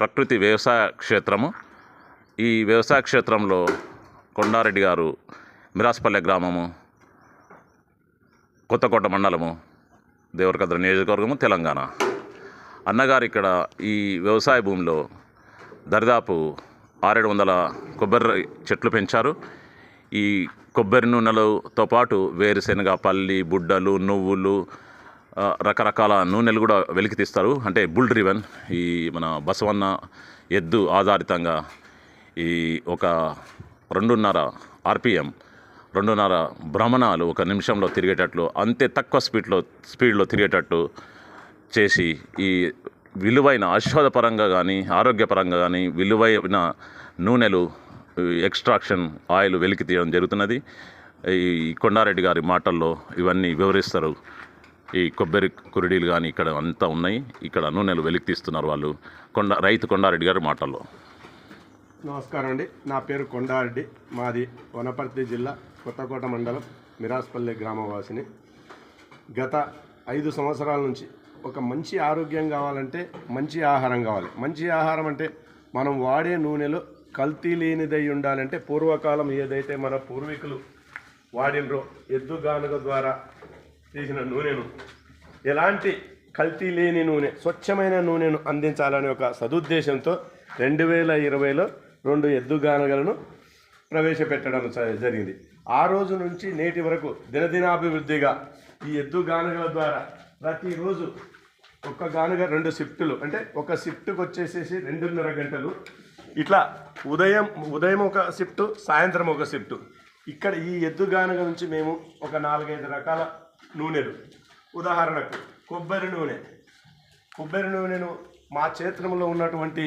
ప్రకృతి వ్యవసాయ క్షేత్రము. ఈ వ్యవసాయ క్షేత్రంలో కొండారెడ్డి గారు మిరాస్పల్లె గ్రామము కొత్తకోట మండలము దేవరకద్ర నియోజకవర్గము తెలంగాణ. అన్నగారు ఇక్కడ ఈ వ్యవసాయ భూమిలో దరిదాపు ఆరేడు వందల కొబ్బరి చెట్లు పెంచారు. ఈ కొబ్బరి నూనెలతో పాటు వేరుశెనగ పల్లి బుడ్డలు నువ్వులు రకరకాల నూనెలు కూడా వెలికి తీస్తారు. అంటే బుల్ డ్రివెన్ ఈ మన బసవన్న ఎద్దు ఆధారితంగా ఈ ఒక రెండున్నర ఆర్పిఎం రెండున్నర భ్రమణాలు ఒక నిమిషంలో తిరిగేటట్లు అంతే తక్కువ స్పీడ్లో స్పీడ్లో తిరిగేటట్టు చేసి ఈ విలువైన ఔషధపరంగా కానీ ఆరోగ్యపరంగా కానీ విలువైన నూనెలు ఎక్స్ట్రాక్షన్ ఆయిల్ వెలికి తీయడం జరుగుతున్నది. ఈ కొండారెడ్డి గారి మాటల్లో ఇవన్నీ వివరిస్తారు. ఈ కొబ్బరి కురిడీలు కానీ ఇక్కడ అంతా ఉన్నాయి. ఇక్కడ నూనెలు వెలికి తీస్తున్నారు వాళ్ళు. కొండ రైతు కొండారెడ్డి గారి మాటల్లో. నమస్కారం అండి నా పేరు కొండారెడ్డి. మాది వనపర్తి జిల్లా కొత్తకోట మండలం మిరాస్పల్లి గ్రామవాసిని. గత ఐదు సంవత్సరాల నుంచి ఒక మంచి ఆరోగ్యం కావాలంటే మంచి ఆహారం కావాలి. మంచి ఆహారం అంటే మనం వాడే నూనెలో కల్తీ లేనిదై ఉండాలంటే పూర్వకాలం ఏదైతే మన పూర్వీకులు వాడినరో ఎద్దుగానుగ ద్వారా తీసిన నూనెను. ఎలాంటి కల్తీ లేని నూనె స్వచ్ఛమైన నూనెను అందించాలనే ఒక సదుద్దేశంతో రెండు వేల ఇరవైలో రెండు ఎద్దుగానగలను ప్రవేశపెట్టడం జ- జరిగింది. ఆ రోజు నుంచి నేటి వరకు దినదినాభివృద్ధిగా ఈ ఎద్దుగానగల ద్వారా ప్రతిరోజు ఒక్క గానుగ రెండు షిఫ్టులు అంటే ఒక షిఫ్ట్కి వచ్చేసేసి రెండున్నర గంటలు. ఇట్లా ఉదయం ఉదయం ఒక షిఫ్ట్ సాయంత్రం ఒక షిఫ్ట్. ఇక్కడ ఈ ఎద్దుగానుగ నుంచి మేము ఒక నాలుగైదు రకాల నూనెలు. ఉదాహరణకు కొబ్బరి నూనె. కొబ్బరి నూనెను మా క్షేత్రంలో ఉన్నటువంటి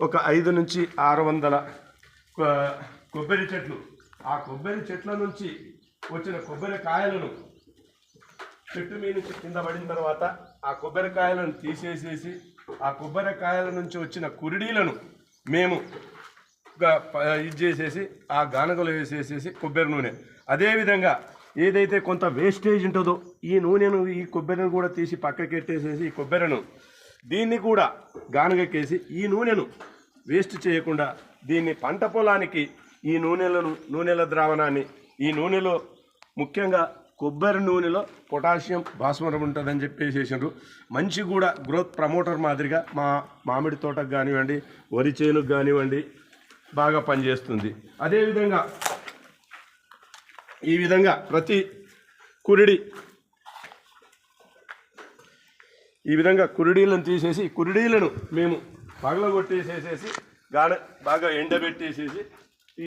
ఒక ఐదు నుంచి ఆరు వందల కొబ్బరి చెట్లు. ఆ కొబ్బరి చెట్ల నుంచి వచ్చిన కొబ్బరి కాయలను చెట్టు మీద నుంచి కింద పడిన తర్వాత ఆ కొబ్బరికాయలను తీసేసేసి ఆ కొబ్బరికాయల నుంచి వచ్చిన కురిడీలను మేము ఇది చేసేసి ఆ గానగలు వేసేసేసి కొబ్బరి నూనె. అదేవిధంగా ఏదైతే కొంత వేస్టేజ్ ఉంటుందో ఈ నూనెను ఈ కొబ్బరిని కూడా తీసి పక్కకి ఎట్టేసేసి ఈ కొబ్బరిను దీన్ని కూడా గానగక్కేసి ఈ నూనెను వేస్ట్ చేయకుండా దీన్ని పంట పొలానికి ఈ నూనెలను నూనెల ద్రావణాన్ని ఈ నూనెలో ముఖ్యంగా కొబ్బరి నూనెలో పొటాషియం భాస్వరం ఉంటుందని చెప్పేసేసారు మంచి కూడా గ్రోత్ ప్రమోటర్ మాదిరిగా మా మామిడి తోటకు కానివ్వండి వరి చేనుకు కానివ్వండి బాగా పనిచేస్తుంది. అదేవిధంగా ఈ విధంగా ప్రతి కురిడి ఈ విధంగా కురిడీలను తీసేసి కురిడీలను మేము పగలగొట్టేసేసేసి గాడ బాగా ఎండబెట్టేసేసి